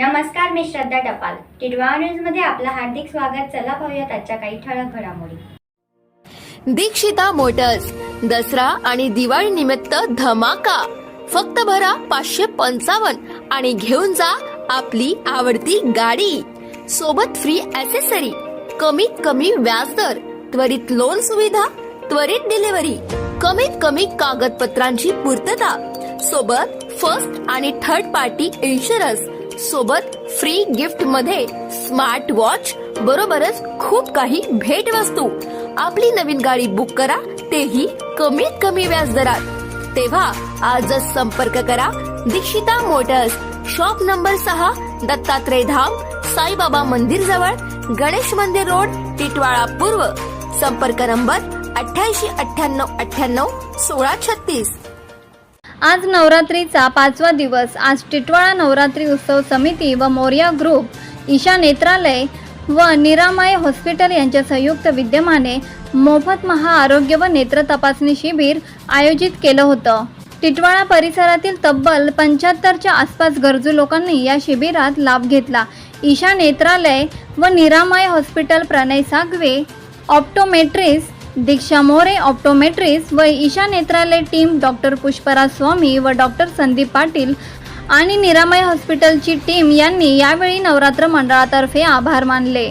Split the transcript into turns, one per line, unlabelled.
नमस्कार मी श्रद्धा टपाल. टिडवा न्यूजमध्ये आपलं हार्दिक स्वागत. चला पाहूयात आजच्या काही ठळक घडामोडी.
दीक्षिता मोटर्स दसरा आणि दिवाळी निमित्त धमाका. फक्त भरा पाचशे पंचावन्न आणि घेऊन जा आपली आवडती गाडी. सोबत फ्री ऍसेसरी कमीत कमी व्याजदर त्वरित लोन सुविधा त्वरित डिलिव्हरी कमीत कमी कागदपत्रांची पूर्तता. सोबत फर्स्ट आणि थर्ड पार्टी इन्शुरन्स सोबत फ्री गिफ्टमध्ये स्मार्ट वॉच बरोबरच खूप काही भेट वस्तू आपली नवीन गाडी बुक करा तेही कमीत कमी व्याज दरात. तेव्हा आजच संपर्क करा दीक्षिता मोटर्स शॉप नंबर सहा दत्तात्रय धाम साईबाबा मंदिर जवळ गणेश मंदिर रोड टिटवाळा पूर्व. संपर्क नंबर अठ्याऐंशी अठ्ठ्याण्णव अठ्ठ्याण्णव सोळा छत्तीस.
आज नवरात्रीचा पाचवा दिवस. आज टिटवाळा नवरात्री उत्सव समिती व मोर्या ग्रुप ईशा नेत्रालय व निरामय हॉस्पिटल यांच्या संयुक्त विद्यमाने मोफत महाआरोग्य व नेत्र तपासणी शिबिर आयोजित केलं होतं. टिटवाळा परिसरातील तब्बल पंच्याहत्तरच्या आसपास गरजू लोकांनी या शिबिरात लाभ घेतला. ईशा नेत्रालय व Niramay hospital Pranay Sagave optometrist Diksha More optometrist व ईशा नेत्रालय टीम डॉक्टर पुष्पराज स्वामी व डॉक्टर संदीप पाटील आणि निरामय हॉस्पिटलची टीम यांनी यावेळी नवरात्र मंडळातर्फे आभार मानले.